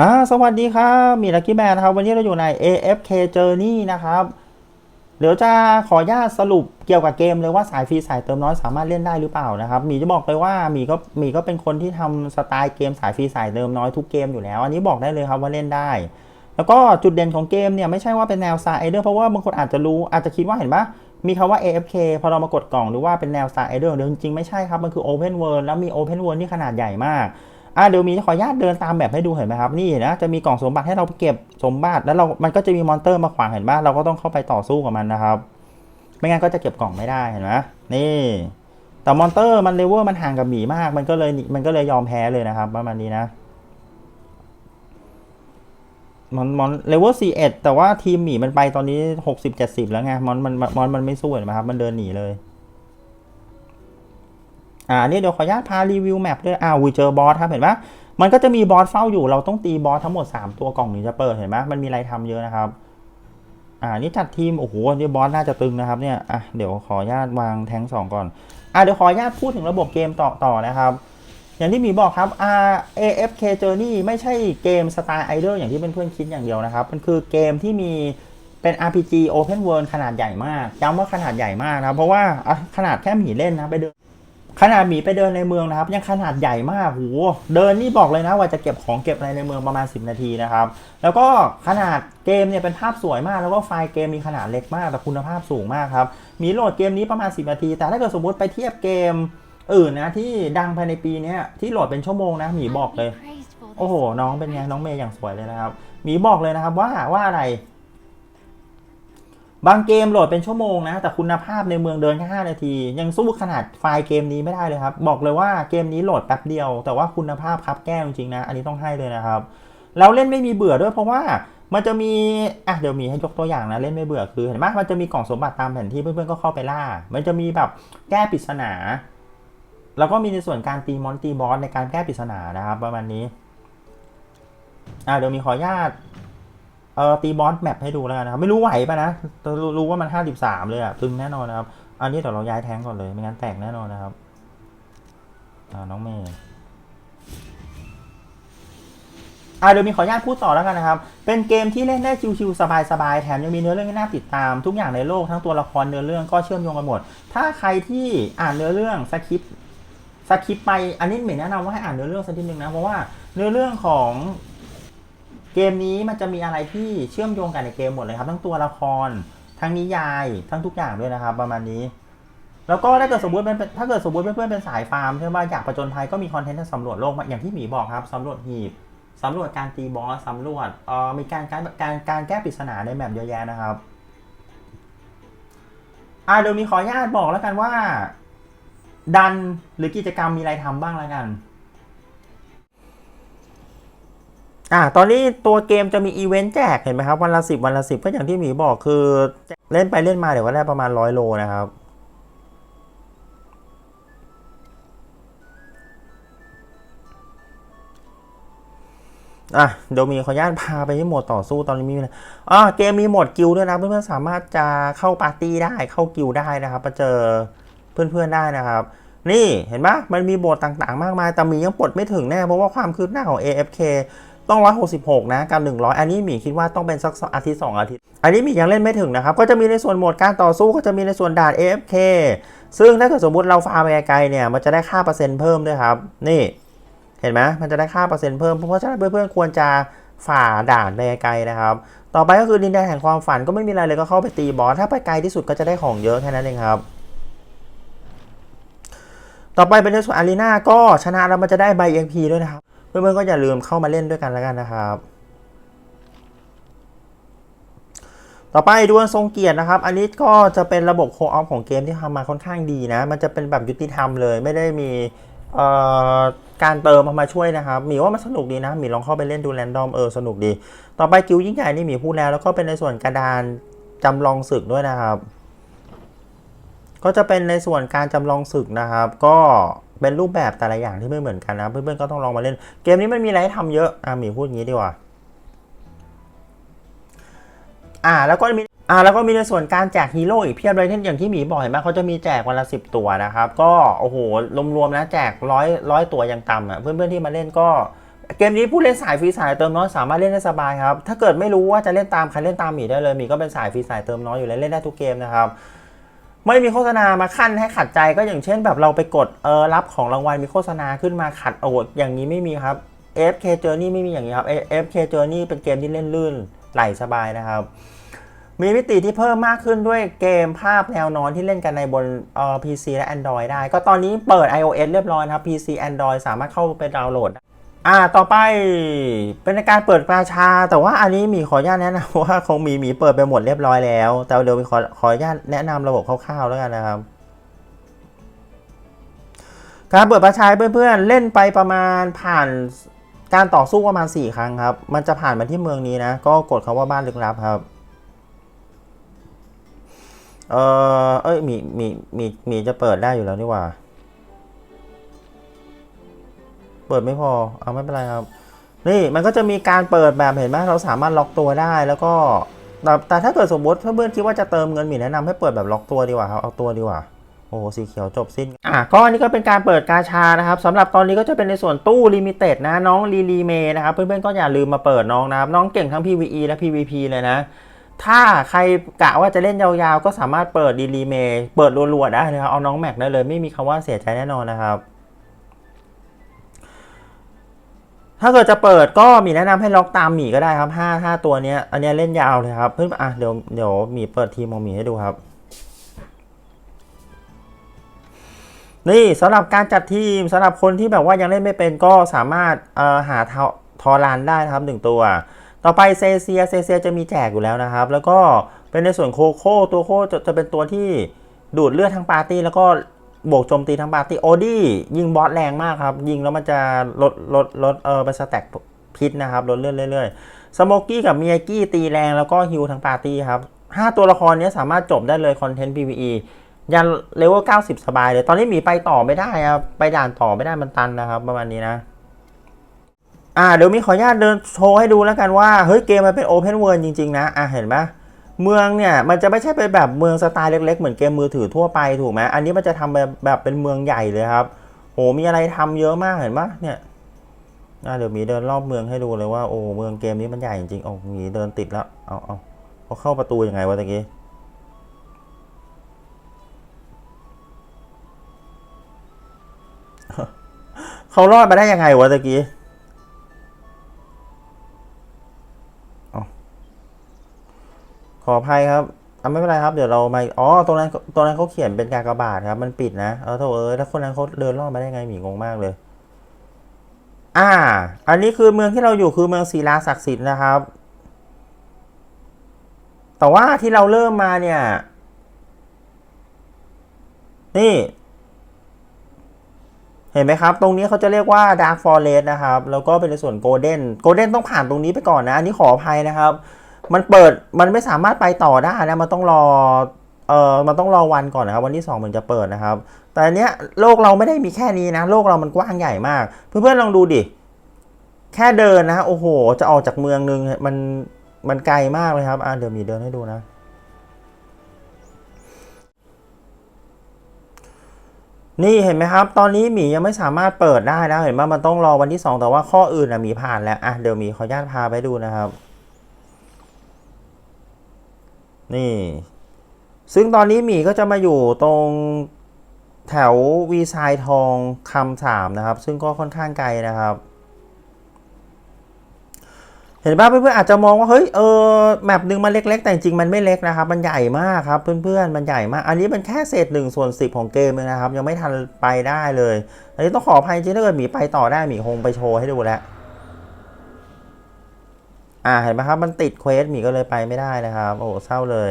ฮะสวัสดีครับมีลักกี้แมนนะครับ วันนี้เราอยู่ใน AFK Journey นะครับ เดี๋ยวจะขออนุญาตสรุปเกี่ยวกับเกมเลยว่าสายฟรีสายเติมน้อยสามารถเล่นได้หรือเปล่านะครับ มีจะบอกเลยว่ามีก็มีก็เป็นคนที่ทำสไตล์เกมสายฟรีสายเติมน้อยทุกเกมอยู่แล้ว อันนี้บอกได้เลยครับว่าเล่นได้ แล้วก็จุดเด่นของเกมเนี่ยไม่ใช่ว่าเป็นแนวซายเดอร์เพราะว่าบางคนอาจจะรู้อาจจะคิดว่าเห็นปะมีคำว่า AFK พอเรามากดกล่องหรือว่าเป็นแนวซายเดอร์เดี๋ยวจริงๆไม่ใช่ครับมันคือ Open World แล้วมี Open World ที่ขนาดใหญ่มาก อะเดี๋ยวมีขออนุญาตเดินตามแบบให้ดูเห็นไหมครับ นี่นะจะมีกล่องสมบัติให้เราเก็บสมบัติ แล้วเรา มันก็จะมีมอนเตอร์มาขวางเห็นไหมเราก็ต้องเข้าไปต่อสู้กับมันนะครับ ไม่งั้นก็จะเก็บกล่องไม่ได้เห็นไหมนี่ แต่มอนเตอร์มันเลเวลมันห่างกับหมีมาก มันก็เลยมันก็เลยยอมแพ้เลยนะครับประมาณนี้นะมอนมอนเลเวลสี่เอ็ดแต่ว่าทีมหมีมันไปตอนนี้หกสิบเจ็ดสิบแล้วไงมอนมันมอนมันไม่สู้เห็นไหมครับ มันเดินหนีเลย อ่าเนี่ยเดี๋ยวขออนุญาตพารีวิวแมปด้วยอ่าวิเจอบอสครับเห็นปะมันก็จะมีบอสเฝ้าอยู่เราต้องตีบอสทั้งหมด 3 ตัวกล่องถึงจะเปิดเห็นปะมันมีอะไรทำเยอะนะครับ อ่านี่จัดทีมโอ้โหนี่บอสน่าจะตึงนะครับเนี่ยอะเดี๋ยวขออนุญาตวางแทงสองก่อนอ่าเดี๋ยวขออนุญาตพูดถึงระบบเกมต่อต่อนะครับ อย่างที่มีบอกครับ R AFK Journey ไม่ใช่เกมสไตล์ไอดอลอย่างที่เพื่อนๆคิดอย่างเดียวนะครับ มันคือเกมที่มีเป็น RPG Open World ขนาดใหญ่มากย้ำว่าขนาดใหญ่มากนะเพราะว่าขนาดแค่หมีเล่นนะไปเดิน ขนาดหมีไปเดินในเมืองนะครับ ยังขนาดใหญ่มากโหเดินนี่บอกเลยนะว่าจะเก็บของเก็บอะไรในเมืองประมาณ 10 นาทีนะครับ แล้วก็ขนาดเกมเนี่ยเป็นภาพสวยมากแล้วก็ไฟล์เกมมีขนาดเล็กมากแต่คุณภาพสูงมากครับมีโหลดเกมนี้ประมาณ 10 นาที แต่ถ้าเกิดสมมติไปเทียบเกมอื่นนะที่ดังภายในปีนี้ที่โหลดเป็นชั่วโมงนะหมีบอกเลย โอ้โห น้องเป็นไงน้องเมย์อย่างสวยเลยนะครับหมีบอกเลยนะครับว่าว่าอะไร บางเกมโหลดเป็นชั่วโมงนะ แต่คุณภาพในเมืองเดินแค่5นาที ยังสู้ขนาดไฟล์เกมนี้ไม่ได้เลยครับ บอกเลยว่าเกมนี้โหลดแป๊บเดียว แต่ว่าคุณภาพครับแก้จริงๆนะ อันนี้ต้องให้เลยนะครับ แล้วเล่นไม่มีเบื่อด้วยเพราะว่ามันจะมีอะเดี๋ยวมีให้ยกตัวอย่างนะเล่นไม่เบื่อคือเห็นไหมมันจะมีกล่องสมบัติตามแผนที่เพื่อนๆก็เข้าไปล่า มันจะมีแบบแก้ปริศนา แล้วก็มีในส่วนการตีมอนตีบอสในการแก้ปริศนานะครับ ประมาณนี้อะเดี๋ยวมีขออนุญาต เออตีบอสแมปให้ดูแล้วกันนะครับ ไม่รู้ไหวปะนะต่รู้รู้ว่ามันห้าสิบสามเลยอะตึงแน่นอนนะครับ อันนี้เดี๋ยวเราย้ายแทงก่อนเลย ไม่งั้นแตกแน่นอนนะครับน้องเมย์อ่าเดี๋ยวมีขออนุญาตพูดต่อแล้วกันนะครับ เป็นเกมที่เล่นได้ชิวๆสบายๆ แถมยังมีเนื้อเรื่องที่น่าติดตาม ทุกอย่างในโลกทั้งตัวละครเนื้อเรื่องก็เชื่อมโยงกันหมด ถ้าใครที่อ่านเนื้อเรื่องสคริปสคริปไป อันนี้เหม็นแนะนำว่าให้อ่านเนื้อเรื่องสักทีนึงนะ เพราะว่าเนื้อเรื่องของ เกมนี้มันจะมีอะไรที่เชื่อมโยงกันในเกมหมดเลยครับ ทั้งตัวละคร ทั้งนิยาย ทั้งทุกอย่างด้วยนะครับ ประมาณนี้ แล้วก็ถ้าเกิดสมมติเป็นถ้าเกิดสมมติเพื่อนๆเป็นสายฟาร์มใช่ไหมอยากประจนภัยก็มีคอนเทนต์สำรวจโลกอย่างที่หมีบอกครับสำรวจหีบสำรวจการตีบอสสำรวจเอ่อมีการการการการแก้ปริศนาในแมปเยอะแยะนะครับอ่าเดี๋ยวมีขออนุญาตบอกแล้วกันว่า ดันหรือกิจกรรมมีอะไรทำบ้างแล้วกัน อ่าตอนนี้ตัวเกมจะมีอีเวนต์แจกเห็นไหมครับ วันละสิบวันละสิบก็อย่างที่หมีบอกคือ เล่นไปเล่นมาเดี๋ยวว่าได้ประมาณร้อยโลนะครับอะเดี๋ยวมีขออนุญาตพาไปที่โหมดต่อสู้ตอนนี้มีอะไรอ่าเกมมีโหมดกิลด์ด้วยนะเพื่อนๆสามารถจะเข้าปาร์ตี้ได้เข้ากิลได้นะครับมาเจอเพื่อนๆได้นะครับ นี่เห็นปะมันมีโหมดต่างๆ มากมายแต่มียังปลดไม่ถึงแน่เพราะว่าความคืบหน้าของ AFK ต้อง 166 นะกับ 100 อันนี้หมีคิดว่าต้องเป็นสักอาทิตย์ 2 อาทิตย์ อันนี้หมียังเล่นไม่ถึงนะครับ ก็จะมีในส่วนโหมดการต่อสู้ก็จะมีในส่วนด่าน AFK ซึ่งถ้าเกิดสมมติเราฟาร์มไปไกลๆเนี่ย มันจะได้ค่าเปอร์เซ็นต์เพิ่มด้วยครับ นี่ เห็นไหมมันจะได้ค่าเปอร์เซ็นต์เพิ่ม เพราะฉะนั้นเพื่อนๆควรจะฝ่าด่านไปไกลๆนะครับ ต่อไปก็คือดินแดนแห่งความฝันก็ไม่มีอะไรเลยก็เข้าไปตีบอส ถ้าไปไกลที่สุดก็จะได้ของเยอะแค่นั้นเองครับต่อไปเป็นในส่วนอารีนาก็ชนะแล้วมันจะได้ใบ EXP ด้วยนะครับ เพื่อนๆก็อย่าลืมเข้ามาเล่นด้วยกันแล้วกันนะครับ ต่อไปดวลทรงเกียรตินะครับ อันนี้ก็จะเป็นระบบโคออฟของเกมที่ทำมาค่อนข้างดีนะ มันจะเป็นแบบยุติธรรมเลย ไม่ได้มีการเติมมามาช่วยนะครับหมีว่ามันสนุกดีนะหมีลองเข้าไปเล่นดูแรนดอมเออสนุกดี ต่อไปกิวยิ่งใหญ่นี่หมีพูดแล้ว แล้วก็เป็นในส่วนกระดานจำลองศึกด้วยนะครับ ก็จะเป็นในส่วนการจำลองศึกนะครับ ก็ เป็นรูปแบบแต่ละอย่างที่ไม่เหมือนกันนะ เพื่อนๆก็ต้องลองมาเล่น เกมนี้มันมีอะไรให้ทำเยอะอะหมีพูดอย่างนี้ดีกว่าอ่าแล้วก็มีอ่าแล้วก็มีในส่วนการแจกฮีโร่อีกเพียบเลยเช่นอย่างที่หมีบอกเห็นไหมเขาจะมีแจกวันละสิบตัวนะครับ ก็โอ้โหรวมๆนะแจกร้อยร้อยตัวอย่างต่ำอะเพื่อนๆที่มาเล่นก็เกมนี้ผู้เล่นสายฟรีสายเติมน้อยสามารถเล่นได้สบายครับ ถ้าเกิดไม่รู้ว่าจะเล่นตามใครเล่นตามหมีได้เลยหมีก็เป็นสายฟรีสายเติมน้อยอยู่แล้วเล่นได้ทุกเกมนะครับ ไม่มีโฆษณามาขั้นให้ขัดใจก็อย่างเช่นแบบเราไปกดเออรับของรางวัลมีโฆษณาขึ้นมาขัดโอ้โหอย่างนี้ไม่มีครับ FK Journey ไม่มีอย่างนี้ครับ FK Journey เป็นเกมที่เล่นลื่นไหลสบายนะครับ มีมิติที่เพิ่มมากขึ้นด้วยเกมภาพแนวนอนที่เล่นกันในบนเอ่อ PC และ Android ได้ ก็ตอนนี้เปิด iOS เรียบร้อยนะครับ PC Android สามารถเข้าไปดาวน์โหลดได้ อ่าต่อไปเป็นการเปิดกาชา แต่ว่าอันนี้มีขออนุญาตแนะนำว่าคงมีมีเปิดไปหมดเรียบร้อยแล้ว แต่เดี๋ยวมีขอขออนุญาตแนะนำระบบคร่าวๆแล้วกันนะครับ การเปิดประชายเพื่อนๆเล่นไปประมาณผ่านการต่อสู้ประมาณ 4 ครั้งครับ มันจะผ่านมาที่เมืองนี้นะ ก็กดคาว่าบ้านลึกลับครับ เออเอ้ยมีมีมีมีจะเปิดได้อยู่แล้วนี่ว่า เปิดไม่พอ เอาไม่เป็นไรครับ นี่มันก็จะมีการเปิดแบบเห็นไหมเราสามารถล็อกตัวได้แล้วก็แต่แต่ถ้าเกิดสมมติถ้าเพื่อนคิดว่าจะเติมเงินหมีแนะนำให้เปิดแบบล็อกตัวดีกว่าครับเอาตัวดีกว่าโอ้โหสีเขียวจบสิ้น อะก็อันนี้ก็เป็นการเปิดกาชานะครับสำหรับตอนนี้ก็จะเป็นในส่วนตู้ลิมิเต็ดนะน้องลีลีเมนะครับเพื่อนๆก็อย่าลืมมาเปิดน้องนะครับ น้องเก่งทั้ง PVE และ PVP เลยนะ ถ้าใครกะว่าจะเล่นยาวๆ ก็สามารถเปิดดีลีเมเปิดรัวๆได้นะครับเอาน้องแม็กได้เลยไม่มีคำว่าเสียใจแน่นอนนะครับ ถ้าเกิดจะเปิดก็มีแนะนำให้ล็อกตามหมีก็ได้ครับห้าห้าตัวเนี้ย อันนี้เล่นยาวเลยครับ เพื่อนอะเดี๋ยวเดี๋ยวหมีเปิดทีมของหมีให้ดูครับ นี่สำหรับการจัดทีมสำหรับคนที่แบบว่ายังเล่นไม่เป็นก็สามารถเอ่อหาทอทอรานได้นะครับหนึ่งตัว ต่อไปเซเซียเซเซียจะมีแจกอยู่แล้วนะครับ แล้วก็เป็นในส่วนโคโค่ตัวโคจะจะเป็นตัวที่ดูดเลือดทั้งปาร์ตี้แล้วก็ บวกโจมตีทั้งปาร์ตี้โอดี้ยิงบอสแรงมากครับ ยิงแล้วมันจะลดลดลดเออเป็นสแต็กพิษนะครับลดเลือดเรื่อยๆสโมกี้กับเมียกี้ตีแรงแล้วก็ฮิวทั้งปาร์ตี้ครับห้าตัวละครนี้สามารถจบได้เลยคอนเทนต์ PVE ยันเลเวล90 สบายเลย ตอนนี้มีไปต่อไม่ได้ครับ ไปด่านต่อไม่ได้มันตันนะครับ ประมาณนี้นะ อ่าเดี๋ยวมีขออนุญาตเดินโชว์ให้ดูแล้วกันว่า เฮ้ยเกมมันเป็นโอเพนเวิร์จริง ๆ นะ อะเห็นไหม เมืองเนี่ยมันจะไม่ใช่เป็นแบบเมืองสไตล์เล็ก ๆ เหมือนเกมมือถือทั่วไปถูกไหมอันนี้มันจะทำแบบแบบเป็นเมืองใหญ่เลยครับโหมีอะไรทำเยอะมากเห็นปะเนี่ยอ่าเดี๋ยวมีเดินรอบเมืองให้ดูเลยว่าโอ้เมืองเกมนี้มันใหญ่จริงๆโอ้มีเดินติดแล้วเอาเอาเขาเข้าประตูยังไงวะตะกี้เขารอดมาได้ยังไงวะตะกี้ ขออภัยครับอะไม่เป็นไรครับ เดี๋ยวเรามาอ๋อตรงนั้นตรงนั้นเขาเขียนเป็นกากบาทครับ มันปิดนะเออโถเอ้ยแล้วคนนั้นเขาเดินรอดมาได้ไงหมีงงมากเลย อ่า อันนี้คือเมืองที่เราอยู่คือเมืองศิลาศักดิ์สิทธิ์นะครับ แต่ว่าที่เราเริ่มมาเนี่ย นี่ เห็นไหมครับ ตรงนี้เขาจะเรียกว่า Dark Forest นะครับ แล้วก็เป็นในส่วน Golden Golden ต้องผ่านตรงนี้ไปก่อนนะ อันนี้ขออภัยนะครับ มันเปิดมันไม่สามารถไปต่อได้นะมันต้องรอเออมันต้องรอวันก่อนนะครับ วันที่ 2 มันจะเปิดนะครับ แต่อันเนี้ยโลกเราไม่ได้มีแค่นี้นะ โลกเรามันกว้างใหญ่มาก เพื่อนๆลองดูดิ แค่เดินนะ โอ้โห จะออกจากเมืองนึงมันมันไกลมากเลยครับ อะเดี๋ยวมีเดินให้ดูนะ นี่เห็นไหมครับ ตอนนี้หมียังไม่สามารถเปิดได้นะ เห็นไหมมันต้องรอวันที่ 2 แต่ว่าข้ออื่นนะหมีผ่านแล้ว อะเดี๋ยวหมีขออนุญาตพาไปดูนะครับ นี่ ซึ่งตอนนี้หมีก็จะมาอยู่ตรงแถววีไซทองคำสามนะครับ ซึ่งก็ค่อนข้างไกลนะครับ เห็นป่ะเพื่อนๆอาจจะมองว่าเฮ้ยเออแมปหนึ่งมันเล็ก ๆ แต่จริงๆมันไม่เล็กนะครับ มันใหญ่มากครับเพื่อนๆมันใหญ่มาก อันนี้เป็นแค่เศษหนึ่งส่วนสิบของเกมเองนะครับ ยังไม่ทันไปได้เลย อันนี้ต้องขออภัยจริงๆถ้าเกิดหมีไปต่อได้หมีคงไปโชว์ให้ดูแล้ว อ่าเห็นไหมครับมันติดเควสหมีก็เลยไปไม่ได้นะครับ โอ้เศร้าเลย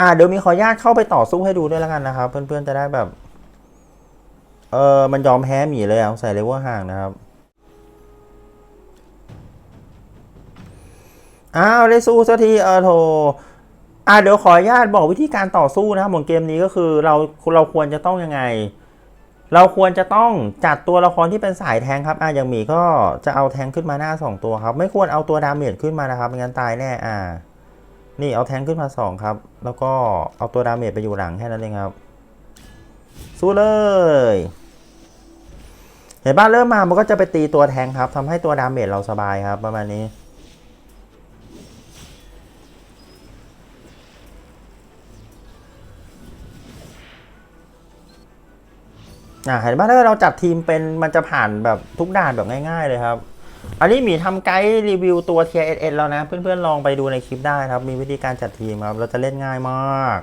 อ่าเดี๋ยวมีขออนุญาตเข้าไปต่อสู้ให้ดูด้วยแล้วกันนะครับ เพื่อนๆจะได้แบบ เออมันยอมแพ้หมีเลยอะใส่เลเวลห่างนะครับอ้าวได้สู้สักทีเออโทอ่าเดี๋ยวขออนุญาตบอกวิธีการต่อสู้นะครับของเกมนี้ก็คือเราเราควรจะต้องยังไง เราควรจะต้องจัดตัวละครที่เป็นสายแทงครับอ่าอย่างหมีก็จะเอาแทงขึ้นมาหน้าสองตัวครับ ไม่ควรเอาตัวดาเมจขึ้นมานะครับไม่งั้นตายแน่อ่า นี่เอาแทงขึ้นมาสองครับ แล้วก็เอาตัวดาเมจไปอยู่หลังแค่นั้นเองครับ สู้เลยเห็นบ้านเริ่มมามันก็จะไปตีตัวแทงครับทำให้ตัวดาเมจเราสบายครับประมาณนี้ อ่าเห็นป่ะถ้าเราจัดทีมเป็นมันจะผ่านแบบทุกด่านแบบง่ายๆเลยครับ อันนี้หมีทำไกด์รีวิวตัว TSS แล้วนะ เพื่อนๆลองไปดูในคลิปได้ครับ มีวิธีการจัดทีมครับ เราจะเล่นง่ายมาก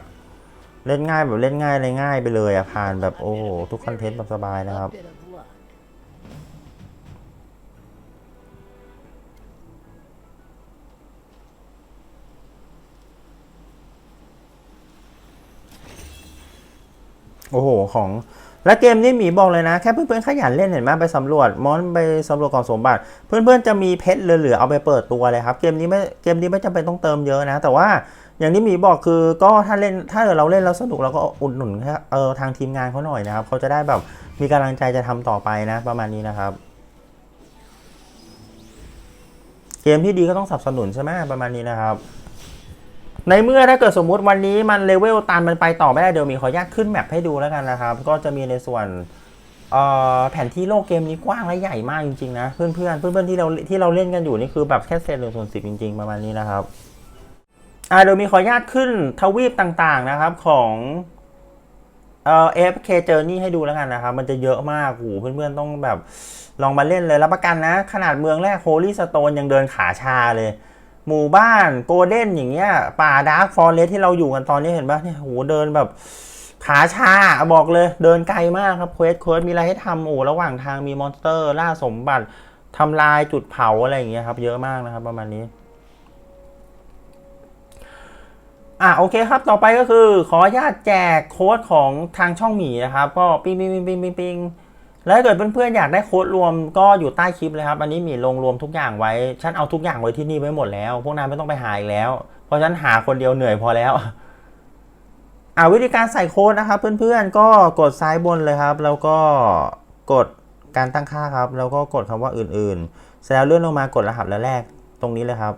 เล่นง่ายแบบเล่นง่ายเลยง่ายไปเลยอะผ่านแบบโอ้โหทุกคอนเทนต์แบบสบายนะครับโอ้โห ของ และเกมนี้หมีบอกเลยนะ แค่เพื่อนๆขยันเล่นเห็นไหมไปสำรวจมอนไปสำรวจกล่องสมบัติ เพื่อนๆจะมีเพชรเหลือๆเอาไปเปิดตัวเลยครับ เกมนี้ไม่เกมนี้ไม่จำเป็นต้องเติมเยอะนะ แต่ว่าอย่างที่หมีบอกคือก็ถ้าเล่นถ้าเราเล่นแล้วสนุกเราก็อุดหนุนเออทางทีมงานเขาหน่อยนะครับเขาจะได้แบบมีกำลังใจจะทำต่อไปนะ ประมาณนี้นะครับ เกมที่ดีก็ต้องสนับสนุนใช่ไหมประมาณนี้นะครับ ในเมื่อถ้าเกิดสมมุติวันนี้มันเลเวลตันมันไปต่อไม่ได้เดี๋ยวมีขออนุญาตขึ้นแมปให้ดูแล้วกันนะครับ ก็จะมีในส่วนเอ่อแผนที่โลกเกมนี้กว้างและใหญ่มากจริงๆนะ เพื่อนๆเพื่อนๆที่เราที่เราเล่นกันอยู่นี่คือแบบแค่เศษหนึ่งส่วนสิบจริง ๆ ประมาณนี้นะครับอ่าเดี๋ยวมีขออนุญาตขึ้นทวีปต่างๆนะครับของเอ่อ AFK Journey ให้ดูแล้วกันนะครับ มันจะเยอะมากโอ้เพื่อนๆต้องแบบลองมาเล่นเลยรับประกันนะ ขนาดเมืองแรก Holy Stone ยังเดินขาชาเลย หมู่บ้านโกลเด้นอย่างเงี้ย ป่าดาร์กฟอเรสที่เราอยู่กันตอนนี้เห็นปะเนี่ยโหเดินแบบขาชาบอกเลยเดินไกลมากครับเควสเควสมีอะไรให้ทำโอ้ระหว่างทางมีมอนสเตอร์ล่าสมบัติทำลายจุดเผาอะไรอย่างเงี้ยครับ เยอะมากนะครับประมาณนี้อะโอเคครับ ต่อไปก็คือขออนุญาตแจกโค้ดของทางช่องหมีนะครับ ก็ปิ้งปิ้งปิ้งปิ้งปิ้งปิ้ง แล้วถ้าเกิดเพื่อนๆอยากได้โค้ดรวมก็อยู่ใต้คลิปเลยครับ อันนี้มีลงรวมทุกอย่างไว้ ฉันเอาทุกอย่างไว้ที่นี่ไว้หมดแล้ว พวกนายไม่ต้องไปหาอีกแล้ว เพราะฉันหาคนเดียวเหนื่อยพอแล้วอ่าวิธีการใส่โค้ดนะครับ เพื่อนๆก็กดซ้ายบนเลยครับ แล้วก็กดการตั้งค่าครับ แล้วก็กดคำว่าอื่นๆเสร็จแล้วเลื่อนลงมากดรหัสแล้วแรกตรงนี้เลยครับ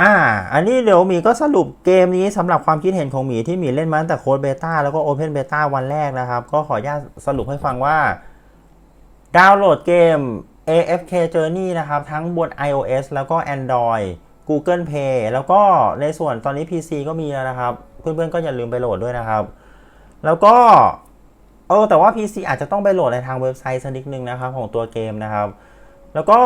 อ่า อันนี้เดี๋ยวหมีก็สรุปเกมนี้สำหรับความคิดเห็นของหมีที่หมีเล่นมาตั้งแต่โค้ดเบต้าแล้วก็โอเพนเบต้าวันแรกนะครับ ก็ขออนุญาตสรุปให้ฟังว่า ดาวน์โหลดเกม AFK Journey นะครับ ทั้งบน iOS แล้วก็ Android Google Play แล้วก็ในส่วนตอนนี้ PC ก็มีแล้วนะครับ เพื่อนๆก็อย่าลืมไปโหลดด้วยนะครับ แล้วก็เออแต่ว่า PC อาจจะต้องไปโหลดในทางเว็บไซต์สักนิดนึงนะครับ ของตัวเกมนะครับ แล้วก็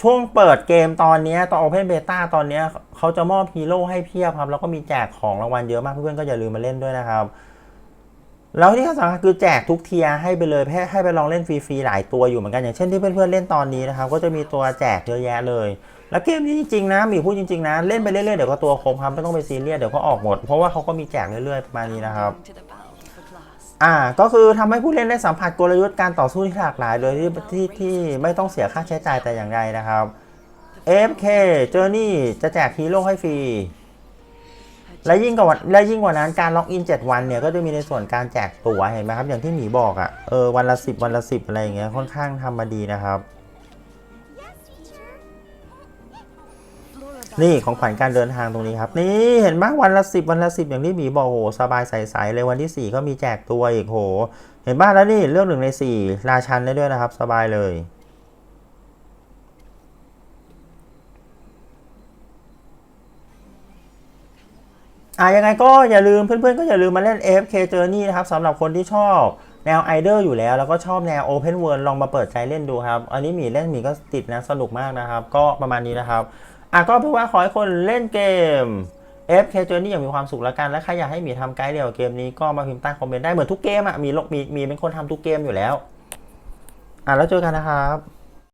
ช่วงเปิดเกมตอนนี้ตอน Open Beta ตอนนี้เขาจะมอบฮีโร่ให้เพียบครับ แล้วก็มีแจกของรางวัลเยอะมากเพื่อนๆก็อย่าลืมมาเล่นด้วยนะครับ แล้วที่สำคัญคือแจกทุกเทียให้ไปเลยให้ให้ไปลองเล่นฟรีๆหลายตัวอยู่เหมือนกันอย่างเช่นที่เพื่อนๆเล่นตอนนี้นะครับ ก็จะมีตัวแจกเยอะแยะเลย แล้วเกมนี้จริงๆนะมีพูดจริงๆนะเล่นไปเรื่อยๆเดี๋ยวก็ตัวครบครับไม่ต้องไปซีเรียสเดี๋ยวก็ออกหมดเพราะว่าเขาก็มีแจกเรื่อยๆประมาณนี้นะครับ อ่าก็คือทำให้ผู้เล่นได้สัมผัสกลยุทธ์การต่อสู้ที่หลากหลายโดยที่ที่ที่ไม่ต้องเสียค่าใช้จ่ายแต่อย่างใดนะครับ FK Journey จะแจกฮีโร่ให้ฟรีและยิ่งกว่าและยิ่งกว่านั้นการล็อกอิน 7 วันเนี่ยก็จะมีในส่วนการแจกตั๋วเห็นไหมครับ อย่างที่หมีบอกอะ่ะเออวันละ 10 วันละ 10 อะไรอย่างเงี้ยค่อนข้างทำมาดีนะครับ นี่ของขวัญการเดินทางตรงนี้ครับ นี่เห็นไหมวันละ10วันละ10อย่างที่หมีบอกโหสบายใสๆเลยวันที่ 4 ก็มีแจกตัวอีกโห เห็นบ้างแล้วนี่เรื่องหนึ่งใน4ราชันได้ด้วยนะครับ สบายเลยอะยังไงก็อย่าลืมเพื่อนๆ ก็อย่าลืมมาเล่น AFK Journey นะครับสำหรับคนที่ชอบแนวไอเดอร์อยู่แล้ว แล้วก็ชอบแนว Open World ลองมาเปิดใจเล่นดูครับ อันนี้หมีเล่นหมีก็ติดนะสนุกมากนะครับ ก็ประมาณนี้นะครับ อะก็เพื่อว่าขอให้คนเล่นเกม FK Journey อย่างมีความสุขแล้วกัน และใครอยากให้มีทำไกด์เดียวเกมนี้ก็มาพิมพ์ใต้คอมเมนต์ได้เหมือนทุกเกมอะมีลกมีมีเป็นคนทำทุกเกมอยู่แล้ว อะแล้วเจอกันนะครับ